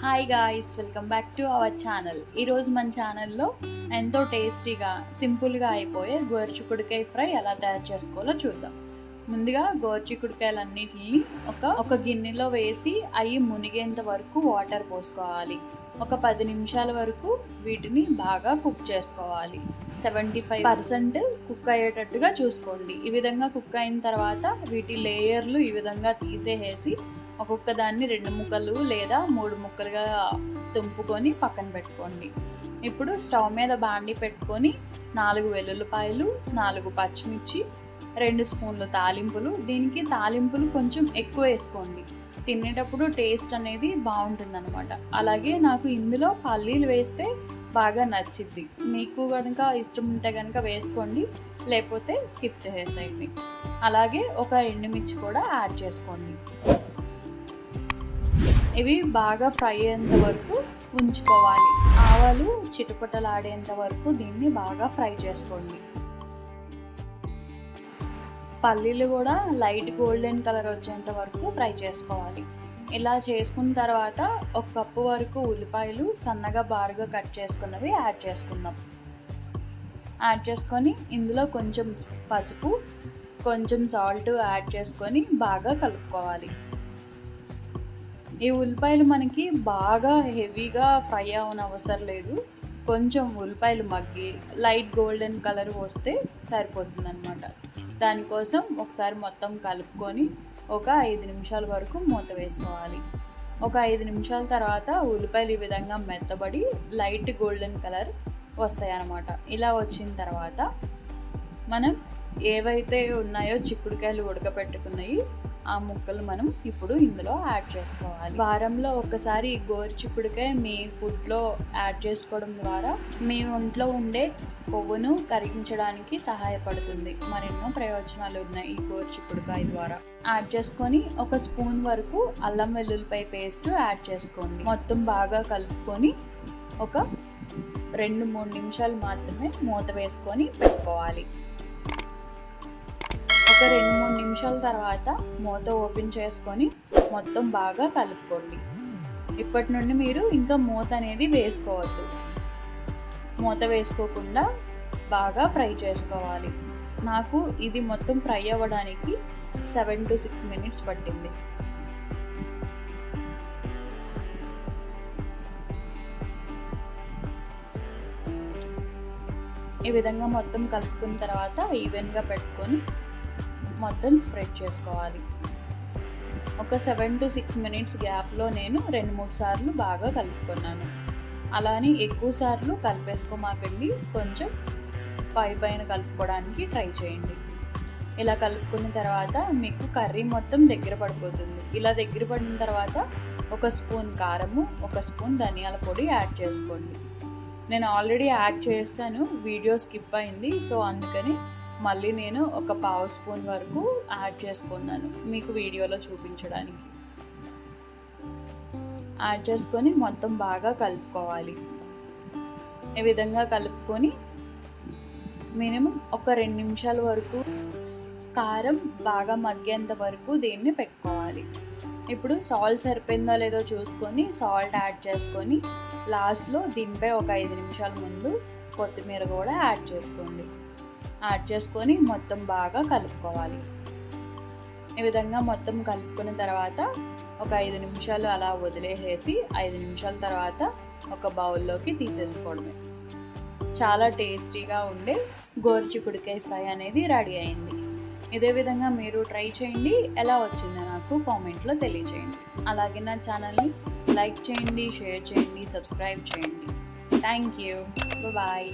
Hi guys welcome back to our channel ఈరోజు మన ఛానల్లో ఎంతో టేస్టీగా సింపుల్గా అయిపోయే గోరుచిక్కుడుకాయ ఫ్రై ఎలా తయారు చేసుకోవాలో చూద్దాం. ముందుగా గోరుచిక్కుడుకాయలన్నిటిని ఒక ఒక గిన్నెలో వేసి అవి మునిగేంత వరకు వాటర్ పోసుకోవాలి. ఒక పది నిమిషాల వరకు వీటిని బాగా కుక్ చేసుకోవాలి. సెవెంటీ ఫైవ్ పర్సెంట్ కుక్ అయ్యేటట్టుగా చూసుకోండి. ఈ విధంగా కుక్ అయిన తర్వాత వీటి లేయర్లు ఈ విధంగా తీసేసి ఒక్కొక్క దాన్ని రెండు ముక్కలు లేదా మూడు ముక్కలుగా తుంపుకొని పక్కన పెట్టుకోండి. ఇప్పుడు స్టవ్ మీద బాండి పెట్టుకొని నాలుగు వెల్లుల్లిపాయలు నాలుగు పచ్చిమిర్చి రెండు స్పూన్లు తాలింపులు. దీనికి తాలింపులు కొంచెం ఎక్కువ వేసుకోండి. తినేటప్పుడు టేస్ట్ అనేది బాగుంటుందన్నమాట. అలాగే నాకు ఇందులో పల్లీలు వేస్తే బాగా నచ్చిద్ది. మీకు కనుక ఇష్టం ఉంటే కనుక వేసుకోండి లేకపోతే స్కిప్ చేసేసేయండి అలాగే ఒక ఎండుమిర్చి కూడా యాడ్ చేసుకోండి. ఇవి బాగా ఫ్రై అయ్యేంత వరకు ఉంచుకోవాలి. ఆవాలు చిటపటలాడేంత వరకు దీన్ని బాగా ఫ్రై చేసుకోండి. పల్లీలు కూడా లైట్ గోల్డెన్ కలర్ వచ్చేంత వరకు ఫ్రై చేసుకోవాలి. ఇలా చేసుకున్న తర్వాత ఒక కప్పు వరకు ఉల్లిపాయలు సన్నగా బారుగా కట్ చేసుకున్నవి యాడ్ చేసుకుందాం. యాడ్ చేసుకొని ఇందులో కొంచెం పసుపు కొంచెం సాల్ట్ యాడ్ చేసుకొని బాగా కలుపుకోవాలి. ఈ ఉల్లిపాయలు మనకి బాగా హెవీగా ఫ్రై అవన అవసరం లేదు. కొంచెం ఉల్లిపాయలు మగ్గి లైట్ గోల్డెన్ కలర్ వస్తే సరిపోతుందన్నమాట. దానికోసం ఒకసారి మొత్తం కలుపుకొని ఒక ఐదు నిమిషాల వరకు మూత వేసుకోవాలి. ఒక ఐదు నిమిషాల తర్వాత ఉల్లిపాయలు ఈ విధంగా మెత్తబడి లైట్ గోల్డెన్ కలర్ వస్తాయి అన్నమాట ఇలా వచ్చిన తర్వాత మనం ఏవైతే ఉన్నాయో చిక్కుడుకాయలు ఉడకపెట్టుకున్నాయి ఆ ముక్కలు మనం ఇప్పుడు ఇందులో యాడ్ చేసుకోవాలి. వారంలో ఒకసారి గోరుచిక్కుడుకాయ మీ ఫుడ్లో యాడ్ చేసుకోవడం ద్వారా మీ ఒంట్లో ఉండే కొవ్వును కరిగించడానికి సహాయపడుతుంది. మరెన్నో ప్రయోజనాలు ఉన్నాయి ఈ గోరుచిక్కుడుకాయ ద్వారా. యాడ్ చేసుకొని ఒక స్పూన్ వరకు అల్లం వెల్లుల్లిపాయ పేస్ట్ యాడ్ చేసుకోండి. మొత్తం బాగా కలుపుకొని ఒక రెండు మూడు నిమిషాలు మాత్రమే మూత వేసుకొని పెట్టుకోవాలి. ఒక రెండు మూడు నిమిషాల తర్వాత మూత ఓపెన్ చేసుకొని మొత్తం బాగా కలుపుకోండి. ఇప్పటి నుండి మీరు ఇంకా మూత అనేది వేసుకోవద్దు. మూత వేసుకోకుండా బాగా ఫ్రై చేసుకోవాలి. నాకు ఇది మొత్తం ఫ్రై అవ్వడానికి సెవెన్ టు సిక్స్ మినిట్స్ పట్టింది. ఈ విధంగా మొత్తం కలుపుకున్న తర్వాత ఈవెన్గా పెట్టుకొని మొత్తం స్ప్రెడ్ చేసుకోవాలి. ఒక సెవెన్ టు సిక్స్ మినిట్స్ గ్యాప్లో నేను రెండు మూడు సార్లు బాగా కలుపుకున్నాను. అలానే ఎక్కువ సార్లు కలిపేసుకోమాకండి. కొంచెం పై పైన కలుపుకోవడానికి ట్రై చేయండి. ఇలా కలుపుకున్న తర్వాత మీకు కర్రీ మొత్తం దగ్గర పడిపోతుంది. ఇలా దగ్గర పడిన తర్వాత ఒక స్పూన్ కారము ఒక స్పూన్ ధనియాల పొడి యాడ్ చేసుకోండి. నేను ఆల్రెడీ యాడ్ చేస్తాను వీడియో స్కిప్ అయింది. సో అందుకని మళ్ళీ నేను ఒక పావు స్పూన్ వరకు యాడ్ చేసుకున్నాను మీకు వీడియోలో చూపించడానికి. యాడ్ చేసుకొని మొత్తం బాగా కలుపుకోవాలి. ఈ విధంగా కలుపుకొని మినిమం ఒక రెండు నిమిషాల వరకు కారం బాగా మగ్గేంత వరకు దీన్ని పెట్టుకోవాలి. ఇప్పుడు సాల్ట్ సరిపోయిందో లేదో చూసుకొని సాల్ట్ యాడ్ చేసుకొని లాస్ట్లో దింపే ఒక ఐదు నిమిషాల ముందు కొత్తిమీర కూడా యాడ్ చేసుకోండి. యాడ్ చేసుకొని మొత్తం బాగా కలుపుకోవాలి. ఈ విధంగా మొత్తం కలుపుకున్న తర్వాత ఒక ఐదు నిమిషాలు అలా వదిలేసేసి ఐదు నిమిషాల తర్వాత ఒక బౌల్లోకి తీసేసుకోవడమే. చాలా టేస్టీగా ఉండే గోరుచిక్కుడికాయ ఫ్రై అనేది రెడీ అయింది. ఇదే విధంగా మీరు ట్రై చేయండి. ఎలా వచ్చిందో నాకు కామెంట్లో తెలియచేయండి. అలాగే నా ఛానల్ని లైక్ చేయండి షేర్ చేయండి సబ్స్క్రైబ్ చేయండి. Thank you. బాయ్.